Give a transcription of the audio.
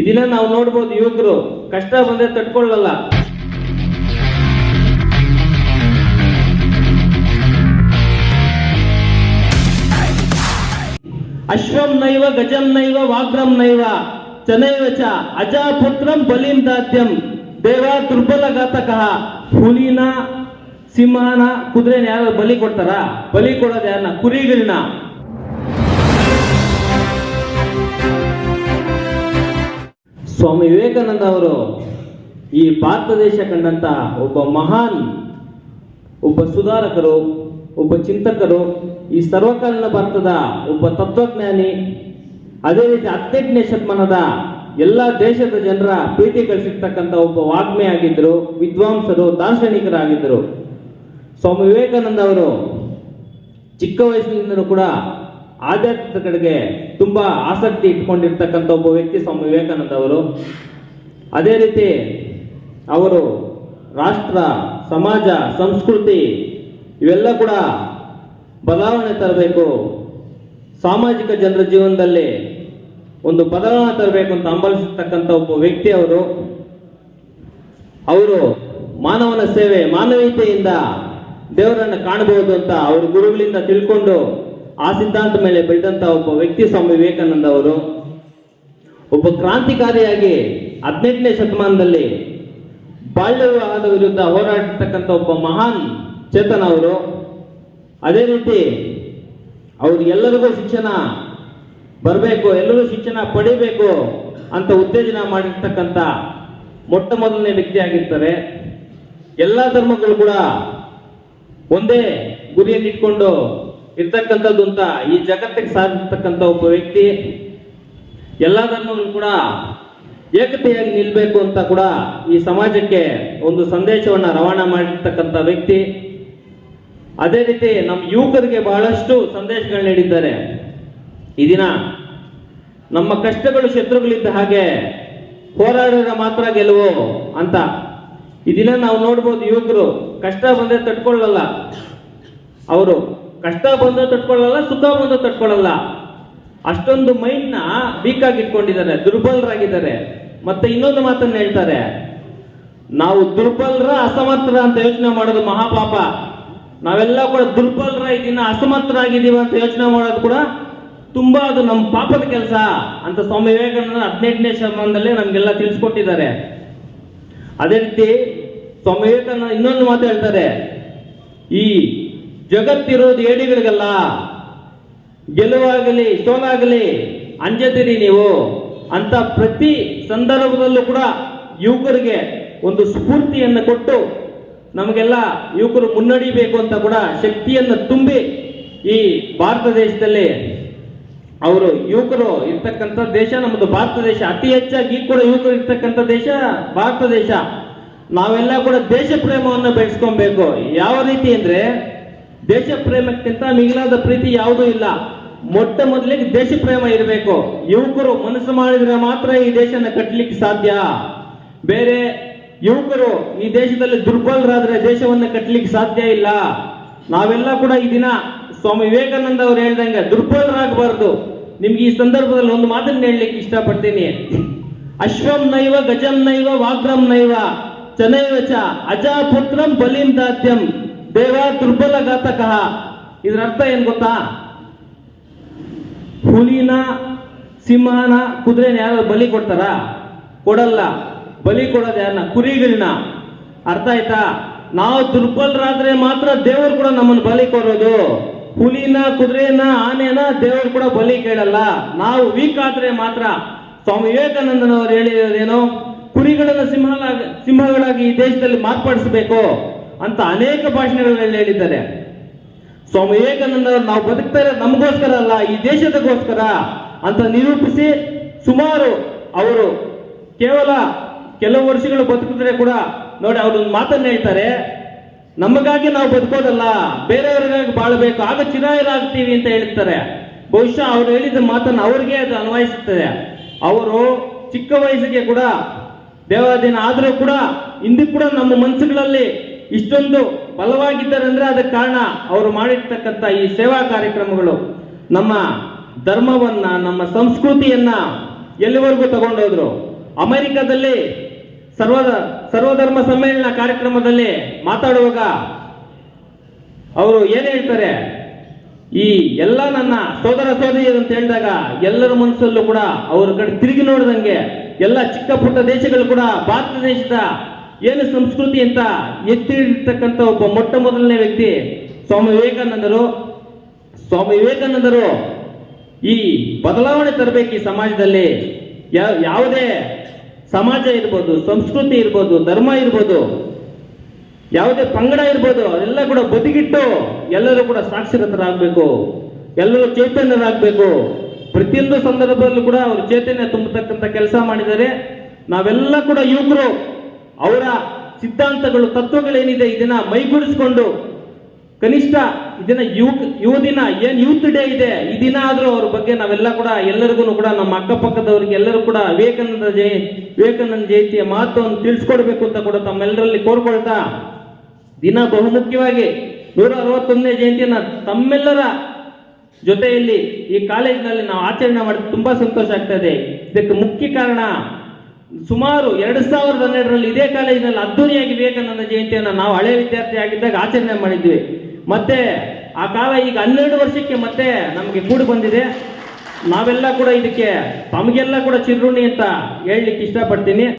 ಈ ದಿನ ನಾವು ನೋಡ್ಬೋದು ಯುವಕರು, ಕಷ್ಟ ಬಂದ್ರೆ ತಡ್ಕೊಳ್ಳಲ್ಲ. ಅಶ್ವಂ ನೈವ, ಗಜಂ ನೈವ, ವಾಗ್ರಂ ನೈವ, ಚನೈವ ಚ, ಅಜಾಪುತ್ರಂ ಬಲಿಂ ದಾತ್ಯಂ, ದೇವ ದುರ್ಬಲ ಘಾತಕಃ. ಹುಲಿನ, ಸಿಂಹನ ಕುದುರೆನ ಯಾರು ಬಲಿ ಕೊಡ್ತಾರ? ಬಲಿ ಕೊಡೋದು ಯಾರನ್ನ? ಕುರಿಗಳನ್ನ. ಸ್ವಾಮಿ ವಿವೇಕಾನಂದ ಅವರು ಈ ಭಾರತ ದೇಶ ಕಂಡಂತ ಒಬ್ಬ ಮಹಾನ್, ಒಬ್ಬ ಸುಧಾರಕರು, ಒಬ್ಬ ಚಿಂತಕರು, ಈ ಸರ್ವಕಾಲೀನ ಭಾರತದ ಒಬ್ಬ ತತ್ವಜ್ಞಾನಿ, ಅದೇ ರೀತಿ ಹದಿನೆಂಟನೇ ಶತಮಾನದ ಎಲ್ಲ ದೇಶದ ಜನರ ಪ್ರೀತಿ ಗಳಿಸಿರ್ತಕ್ಕಂಥ ಒಬ್ಬ ವಾಗ್ಮಿ ಆಗಿದ್ದರು, ವಿದ್ವಾಂಸರು, ದಾರ್ಶನಿಕರಾಗಿದ್ದರು. ಸ್ವಾಮಿ ವಿವೇಕಾನಂದ ಅವರು ಚಿಕ್ಕ ವಯಸ್ಸಿನಿಂದಲೂ ಕೂಡ ಆಧ್ಯಾತ್ಮದ ಕಡೆಗೆ ತುಂಬಾ ಆಸಕ್ತಿ ಇಟ್ಕೊಂಡಿರ್ತಕ್ಕಂಥ ಒಬ್ಬ ವ್ಯಕ್ತಿ ಸ್ವಾಮಿ ವಿವೇಕಾನಂದ ಅವರು. ಅದೇ ರೀತಿ ಅವರು ರಾಷ್ಟ್ರ, ಸಮಾಜ, ಸಂಸ್ಕೃತಿ ಇವೆಲ್ಲ ಕೂಡ ಬದಲಾವಣೆ ತರಬೇಕು. ಸಾಮಾಜಿಕ ಜನರ ಜೀವನದಲ್ಲಿ ಒಂದು ಬದಲಾವಣೆ ತರಬೇಕು ಅಂತ ಹಂಬಲಿಸತಕ್ಕಂಥ ಒಬ್ಬ ವ್ಯಕ್ತಿ ಅವರು. ಅವರು ಮಾನವನ ಸೇವೆ, ಮಾನವೀಯತೆಯಿಂದ ದೇವರನ್ನು ಕಾಣಬಹುದು ಅಂತ ಅವರು ಗುರುಗಳಿಂದ ತಿಳ್ಕೊಂಡು ಆ ಸಿದ್ಧಾಂತ ಮೇಲೆ ಬೆಳೆದಂತ ಒಬ್ಬ ವ್ಯಕ್ತಿ ಸ್ವಾಮಿ ವಿವೇಕಾನಂದ ಅವರು, ಒಬ್ಬ ಕ್ರಾಂತಿಕಾರಿಯಾಗಿ ಹದಿನೆಂಟನೇ ಶತಮಾನದಲ್ಲಿ ಬಾಲ್ಯ ವಿವಾಹದ ವಿರುದ್ಧ ಹೋರಾಡಿರ್ತಕ್ಕಂಥ ಒಬ್ಬ ಮಹಾನ್ ಚೇತನ ಅವರು, ಅದೇ ರೀತಿ ಅವ್ರು ಎಲ್ಲರಿಗೂ ಶಿಕ್ಷಣ ಬರಬೇಕು ಎಲ್ಲರೂ ಶಿಕ್ಷಣ ಪಡಿಬೇಕು ಅಂತ ಉತ್ತೇಜನ ಮಾಡಿರ್ತಕ್ಕಂಥ ಮೊಟ್ಟ ಮೊದಲನೇ ವ್ಯಕ್ತಿ ಆಗಿರ್ತಾರೆ. ಎಲ್ಲ ಧರ್ಮಗಳು ಕೂಡ ಒಂದೇ ಗುರಿಯನ್ನು ಇಟ್ಕೊಂಡು ಇರ್ತಕ್ಕಂಥದ್ದು ಅಂತ, ಈ ಜಗತ್ತಿಗೆ ಸಾಧಿರ್ತಕ್ಕಂಥ ಒಬ್ಬ ವ್ಯಕ್ತಿ ಎಲ್ಲ ಧರ್ಮಗಳು ಕೂಡ ಏಕತೆಯಾಗಿ ನಿಲ್ಬೇಕು ಅಂತ ಕೂಡ ಈ ಸಮಾಜಕ್ಕೆ ಒಂದು ಸಂದೇಶವನ್ನ ರವಾನೆ ಮಾಡಿರ್ತಕ್ಕಂಥ ವ್ಯಕ್ತಿ. ಅದೇ ರೀತಿ ನಮ್ಮ ಯುವಕರಿಗೆ ಬಹಳಷ್ಟು ಸಂದೇಶಗಳು ನೀಡಿದ್ದಾರೆ. ಈ ದಿನ ನಮ್ಮ ಕಷ್ಟಗಳು ಶತ್ರುಗಳಿದ್ದ ಹಾಗೆ ಹೋರಾಡಿದ್ರೆ ಮಾತ್ರ ಗೆಲುವು ಅಂತ. ಈ ದಿನ ನಾವು ನೋಡ್ಬೋದು ಯುವಕರು ಕಷ್ಟ ಬಂದ್ರೆ ತಡ್ಕೊಳ್ಳಲ್ಲ. ಅವರು ಕಷ್ಟ ಬಂದ ತಡ್ಕೊಳ್ಳಲ್ಲ ಸುಖ ಬಂದ ತಡ್ಕೊಳ್ಳಲ್ಲ ಅಷ್ಟೊಂದು ಮೈಂಡ್ನ ವೀಕ್ ಆಗಿ ಇಟ್ಕೊಂಡಿದ್ದಾರೆ ದುರ್ಬಲರಾಗಿದ್ದಾರೆ. ಮತ್ತೆ ಇನ್ನೊಂದು ಮಾತನ್ನ ಹೇಳ್ತಾರೆ, ನಾವು ದುರ್ಬಲರ ಅಸಮರ್ಥರ ಅಂತ ಯೋಚನೆ ಮಾಡೋದು ಮಹಾಪಾಪ. ನಾವೆಲ್ಲ ಕೂಡ ದುರ್ಬಲರ ಇದೀನ ಅಸಮರ್ಥರಾಗಿದ್ದೀವಿ ಅಂತ ಯೋಚನೆ ಮಾಡೋದು ಕೂಡ ತುಂಬಾ ಅದು ನಮ್ಮ ಪಾಪದ ಕೆಲಸ ಅಂತ ಸ್ವಾಮಿ ವಿವೇಕಾನಂದ ಹದಿನೆಂಟನೇ ಶತಮಾನದಲ್ಲಿ ನಮ್ಗೆಲ್ಲ ತಿಳಿಸ್ಕೊಟ್ಟಿದ್ದಾರೆ. ಅದೇ ರೀತಿ ಸ್ವಾಮಿ ವಿವೇಕಾನಂದ ಇನ್ನೊಂದು ಮಾತು ಹೇಳ್ತಾರೆ, ಈ ಜಗತ್ತಿರೋದು ಏಡಿಗಳಿಗಲ್ಲ. ಗೆಲುವಾಗಲಿ, ಸೋಲಾಗಲಿ ಅಂಜದಿರಿ ನೀವು. ಅಂತ ಪ್ರತಿ ಸಂದರ್ಭದಲ್ಲೂ ಕೂಡ ಯುವಕರಿಗೆ ಒಂದು ಸ್ಫೂರ್ತಿಯನ್ನು ಕೊಟ್ಟು ನಮಗೆಲ್ಲ ಯುವಕರು ಮುನ್ನಡಿಬೇಕು ಅಂತ ಕೂಡ ಶಕ್ತಿಯನ್ನು ತುಂಬಿ ಈ ಭಾರತ ದೇಶದಲ್ಲಿ ಅವರು ಯುವಕರು ಇರ್ತಕ್ಕಂಥ ದೇಶ, ನಮ್ಮದು ಭಾರತ ದೇಶ. ಅತಿ ಹೆಚ್ಚಾಗಿ ಕೂಡ ಯುವಕರು ಇರ್ತಕ್ಕಂಥ ದೇಶ ಭಾರತ ದೇಶ. ನಾವೆಲ್ಲ ಕೂಡ ದೇಶ ಪ್ರೇಮವನ್ನು ಬೆಳೆಸ್ಕೊಬೇಕು. ಯಾವ ರೀತಿ ಅಂದ್ರೆ ದೇಶ ಪ್ರೇಮಕ್ಕಿಂತ ಮಿಗಿಲಾದ ಪ್ರೀತಿ ಯಾವುದೂ ಇಲ್ಲ. ಮೊಟ್ಟ ಮೊದಲಿಗೆ ದೇಶ ಪ್ರೇಮ ಇರಬೇಕು. ಯುವಕರು ಮನಸ್ಸು ಮಾಡಿದ್ರೆ ಮಾತ್ರ ಈ ದೇಶನ ಕಟ್ಟಲಿಕ್ಕೆ ಸಾಧ್ಯ. ಬೇರೆ ಯುವಕರು ಈ ದೇಶದಲ್ಲಿ ದುರ್ಬಲರಾದ್ರೆ ದೇಶವನ್ನ ಕಟ್ಟಲಿಕ್ಕೆ ಸಾಧ್ಯ ಇಲ್ಲ. ನಾವೆಲ್ಲ ಕೂಡ ಈ ದಿನ ಸ್ವಾಮಿ ವಿವೇಕಾನಂದ ಅವರು ಹೇಳ್ದಂಗೆ ದುರ್ಬಲರಾಗಬಾರ್ದು. ನಿಮ್ಗೆ ಈ ಸಂದರ್ಭದಲ್ಲಿ ಒಂದು ಮಾತನ್ನ ಹೇಳಲಿಕ್ಕೆ ಇಷ್ಟಪಡ್ತೀನಿ. ಅಶ್ವಂ ನೈವ ಗಜಂ ನೈವ ವಾಗ್ರಂ ನೈವ ಚನೈವಚ ಅಜಾಪುತ್ರಂ ಬಲಿಂ ದಾತ್ಯಂ ದೇವ ದುರ್ಬಲ ಘಾತಕಃ. ಇದರ ಅರ್ಥ ಏನ್ ಗೊತ್ತಾ? ಹುಲಿನ, ಸಿಂಹನ ಕುದುರೆನ ಯಾರು ಬಲಿ ಕೊಡ್ತಾರ? ಕೊಡಲ್ಲ. ಬಲಿ ಕೊಡೋದು ಯಾರನ್ನ ಕುರಿಗಳನ್ನ. ಅರ್ಥ ಆಯ್ತಾ? ನಾವು ದುರ್ಬಲರಾದ್ರೆ ಮಾತ್ರ ದೇವರು ಕೂಡ ನಮ್ಮನ್ನು ಬಲಿ ಕೊಡೋದು. ಹುಲಿನ, ಕುದುರೆನ, ಆನೆನ ದೇವರು ಕೂಡ ಬಲಿ ಕೇಳಲ್ಲ. ನಾವು ವೀಕ್ ಆದ್ರೆ ಮಾತ್ರ. ಸ್ವಾಮಿ ವಿವೇಕಾನಂದನವರು ಹೇಳಿರೋದೇನು? ಕುರಿಗಳನ್ನ ಸಿಂಹಗಳಾಗಿ ಸಿಂಹಗಳಾಗಿ ಈ ದೇಶದಲ್ಲಿ ಮಾರ್ಪಡಿಸಬೇಕು. ಅಂತ ಅನೇಕ ಭಾಷಣಗಳಲ್ಲಿ ಹೇಳಿದ್ದಾರೆ. ಸ್ವಾಮಿ ವಿವೇಕಾನಂದ, ನಾವು ಬದುಕ್ತಾ ಇರೋದು ನಮಗೋಸ್ಕರ ಅಲ್ಲ, ಈ ದೇಶದಗೋಸ್ಕರ ಅಂತ ನಿರೂಪಿಸಿ ಸುಮಾರು ಅವರು ಕೇವಲ ಕೆಲವು ವರ್ಷಗಳು ಬದುಕಿದ್ರೆ ಕೂಡ ನೋಡಿ ಅವ್ರೊಂದು ಮಾತನ್ನ ಹೇಳ್ತಾರೆ, ನಮಗಾಗಿ ನಾವು ಬದುಕೋದಲ್ಲ, ಬೇರೆಯವರಿಗಾಗಿ ಬಾಳಬೇಕು, ಆಗ ಚಿರಾಯರಾಗ್ತೀವಿ ಅಂತ ಹೇಳ್ತಾರೆ. ಬಹುಶಃ ಅವರು ಹೇಳಿದ ಮಾತನ್ನು ಅವ್ರಿಗೆ ಅದು ಅನ್ವಯಿಸುತ್ತದೆ. ಅವರು ಚಿಕ್ಕ ವಯಸ್ಸಿಗೆ ಕೂಡ ದೇವಾದಿನ ಆದರೂ ಕೂಡ ಇಂದು ಕೂಡ ನಮ್ಮ ಮನಸ್ಸುಗಳಲ್ಲಿ ಇಷ್ಟೊಂದು ಬಲವಾಗಿದ್ದಾರೆ ಅಂದ್ರೆ ಅದಕ್ಕೆ ಕಾರಣ ಅವರು ಮಾಡಿರ್ತಕ್ಕಂಥ ಈ ಸೇವಾ ಕಾರ್ಯಕ್ರಮಗಳು. ನಮ್ಮ ಧರ್ಮವನ್ನ, ನಮ್ಮ ಸಂಸ್ಕೃತಿಯನ್ನ ಎಲ್ಲಿವರೆಗೂ ತಗೊಂಡೋದ್ರು? ಅಮೆರಿಕದಲ್ಲಿ ಸರ್ವ ಸರ್ವಧರ್ಮ ಸಮ್ಮೇಳನ ಕಾರ್ಯಕ್ರಮದಲ್ಲಿ ಮಾತಾಡುವಾಗ ಅವರು ಏನ್ ಹೇಳ್ತಾರೆ? ಈ ಎಲ್ಲ ನನ್ನ ಸೋದರ ಸೋದರಿ ಅಂತ ಹೇಳಿದಾಗ ಎಲ್ಲರ ಮನಸ್ಸಲ್ಲೂ ಕೂಡ ಅವ್ರ ಕಡೆ ತಿರುಗಿ ನೋಡಿದಂಗೆ ಎಲ್ಲ ಚಿಕ್ಕ ಪುಟ್ಟ ದೇಶಗಳು ಕೂಡ, ಭಾರತ ದೇಶದ ಏನು ಸಂಸ್ಕೃತಿ ಅಂತ ಎತ್ತಿ ಹಿಡಿತಕ್ಕಂಥ ಒಬ್ಬ ಮೊಟ್ಟ ಮೊದಲನೇ ವ್ಯಕ್ತಿ ಸ್ವಾಮಿ ವಿವೇಕಾನಂದರು? ಸ್ವಾಮಿ ವಿವೇಕಾನಂದರು ಈ ಬದಲಾವಣೆ ತರಬೇಕು ಈ ಸಮಾಜದಲ್ಲಿ. ಯಾವುದೇ ಸಮಾಜ ಇರ್ಬೋದು, ಸಂಸ್ಕೃತಿ ಇರ್ಬೋದು, ಧರ್ಮ ಇರ್ಬೋದು, ಯಾವುದೇ ಪಂಗಡ ಇರ್ಬೋದು ಅದೆಲ್ಲ ಕೂಡ ಬದಿಗಿಟ್ಟು ಎಲ್ಲರೂ ಕೂಡ ಸಾಕ್ಷರತರಾಗಬೇಕು, ಎಲ್ಲರೂ ಚೈತನ್ಯರಾಗಬೇಕು. ಪ್ರತಿಯೊಂದು ಸಂದರ್ಭದಲ್ಲೂ ಕೂಡ ಅವರು ಚೈತನ್ಯ ತುಂಬತಕ್ಕಂಥ ಕೆಲಸ ಮಾಡಿದ್ದಾರೆ. ನಾವೆಲ್ಲ ಕೂಡ ಯುವಕರು ಅವರ ಸಿದ್ಧಾಂತಗಳು, ತತ್ವಗಳೇನಿದೆ, ಇದನ್ನ ಮೈಗೂಡಿಸ್ಕೊಂಡು ಕನಿಷ್ಠ ಇದನ್ನ ಯುವ ಯುವ ದಿನ, ಏನ್ ಯೂತ್ ಡೇ ಇದೆ, ಈ ದಿನ ಆದ್ರೂ ಅವ್ರ ಬಗ್ಗೆ ನಾವೆಲ್ಲ ಕೂಡ ಎಲ್ಲರಿಗೂ ಕೂಡ ನಮ್ಮ ಅಕ್ಕಪಕ್ಕದವ್ರಿಗೆ ಎಲ್ಲರೂ ಕೂಡ ವಿವೇಕಾನಂದ ಜಯ, ವಿವೇಕಾನಂದ ಜಯಂತಿಯ ಮಹತ್ವವನ್ನು ತಿಳಿಸ್ಕೊಡ್ಬೇಕು ಅಂತ ಕೂಡ ತಮ್ಮೆಲ್ಲರಲ್ಲಿ ಕೋರ್ಕೊಳ್ತಾ, ದಿನ ಬಹುಮುಖ್ಯವಾಗಿ ನೂರ ಅರವತ್ತೊಂದನೇ ಜಯಂತಿಯನ್ನ ತಮ್ಮೆಲ್ಲರ ಜೊತೆಯಲ್ಲಿ ಈ ಕಾಲೇಜಿನಲ್ಲಿ ನಾವು ಆಚರಣೆ ಮಾಡಿದ್ರೆ ತುಂಬಾ ಸಂತೋಷ ಆಗ್ತಾ ಇದೆ. ಇದಕ್ಕೆ ಮುಖ್ಯ ಕಾರಣ ಸುಮಾರು ಎರಡು ಸಾವಿರದ ಹನ್ನೆರಡರಲ್ಲಿ ಇದೇ ಕಾಲೇಜಿನಲ್ಲಿ ಅದ್ದೂರಿಯಾಗಿ ವಿವೇಕಾನಂದ ಜಯಂತಿಯನ್ನು ನಾವು ಹಳೆ ವಿದ್ಯಾರ್ಥಿ ಆಗಿದ್ದಾಗ ಆಚರಣೆ ಮಾಡಿದ್ವಿ. ಮತ್ತೆ ಆ ಕಾಲ ಈಗ ಹನ್ನೆರಡು ವರ್ಷಕ್ಕೆ ಮತ್ತೆ ನಮಗೆ ಕೂಡಿ ಬಂದಿದೆ. ನಾವೆಲ್ಲ ಕೂಡ ಇದಕ್ಕೆ ತಮಗೆಲ್ಲ ಕೂಡ ಚಿರುಣಿ ಅಂತ ಹೇಳಲಿಕ್ಕೆ ಇಷ್ಟಪಡ್ತೀನಿ.